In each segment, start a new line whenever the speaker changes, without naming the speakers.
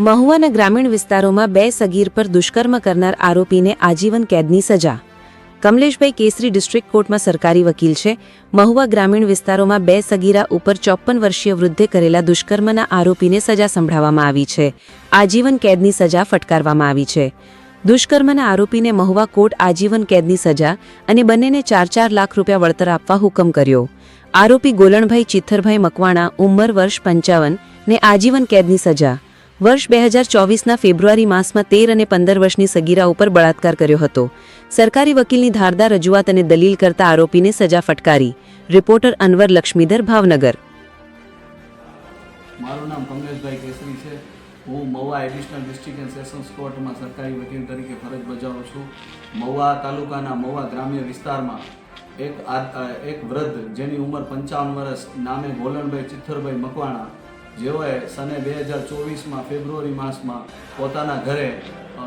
મહુવાના ગ્રામીણ વિસ્તારોમાં બે સગીર પર દુષ્કર્મ કરનાર આરોપીને આજીવન કેદની સજા. કમલેશભાઈ કેસરી ડિસ્ટ્રિક્ટ કોર્ટમાં સરકારી વકીલ છે. મહુવા ગ્રામીણ વિસ્તારોમાં બે સગીરા ઉપર ચોપ્પન વર્ષીય વૃદ્ધે કરેલા દુષ્કર્મના આરોપીને સજા સંભળાવવામાં આવી છે. આજીવન કેદની સજા ફટકારવામાં આવી છે. દુષ્કર્મના આરોપીને મહુવા કોર્ટ આજીવન કેદની સજા અને બંનેને ચાર ચાર લાખ રૂપિયા વળતર આપવા હુકમ કર્યો. આરોપી ગોલણભાઈ ચિથ્થરભાઈ મકવાણા, ઉંમર વર્ષ પંચાવન ને આજીવન કેદની સજા. વર્ષ બે હજાર ચોવીસના ફેબ્રુઆરી માસમાં તેર અને પંદર વર્ષની સગીરા ઉપર બળાત્કાર કર્યો હતો. સરકારી વકીલની ધારદાર રજૂઆત અને દલીલ કરતા આરોપીને સજા ફટકારી. રિપોર્ટર અનવર લક્ષ્મીધર, ભાવનગર.
મારું નામ કમલેશભાઈ કેસરી છે. હું Mahuva additional district and sessions કોર્ટમાં સરકારી વકીલ તરીકે ફરજ બજાવું છું. મહુવા તાલુકાના મહુવા ગ્રામ્ય વિસ્તારમાં એક એક વૃદ્ધ જેની ઉંમર પંચાવન વર્ષ, નામે ગોલણભાઈ ચિથ્થરભાઈ મકવાણા જેઓએ સને બે હજાર ચોવીસમાં ફેબ્રુઆરી માસમાં પોતાના ઘરે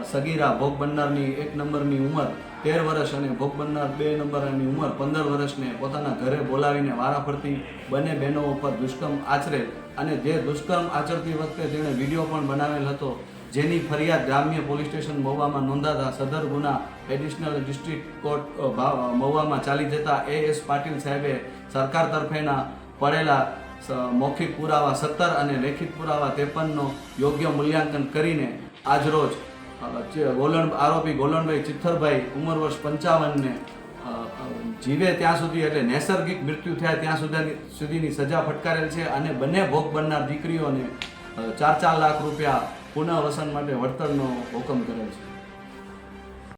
સગીરા ભોગ બનનારની એક નંબરની ઉંમર તેર વર્ષ અને ભોગ બનનાર બે નંબરની ઉંમર પંદર વર્ષને પોતાના ઘરે બોલાવીને વારાફરતી બંને બહેનો ઉપર દુષ્કર્મ આચરે અને જે દુષ્કર્મ આચરતી વખતે તેણે વીડિયો પણ બનાવેલ હતો, જેની ફરિયાદ ગ્રામ્ય પોલીસ સ્ટેશન મહુવામાં નોંધાતા સદર ગુના એડિશનલ ડિસ્ટ્રિક્ટ કોર્ટ મહુવામાં ચાલી જતા એ એસ પાટીલ સાહેબે સરકાર તરફેના પડેલા મૌખિક પુરાવા સત્તર અને લેખિત પુરાવા ત્રેપનનો યોગ્ય મૂલ્યાંકન કરીને આજરોજ ગોલણ, આરોપી ગોલણભાઈ ચિત્થરભાઈ ઉંમર વર્ષ પંચાવનને જીવે ત્યાં સુધી એટલે નૈસર્ગિક મૃત્યુ થયા ત્યાં સુધી સુધીની સજા ફટકારેલ છે અને બંને ભોગ બનનાર દીકરીઓને ચાર ચાર લાખ રૂપિયા પુનઃવસન માટે વળતરનો હુકમ કરેલ છે.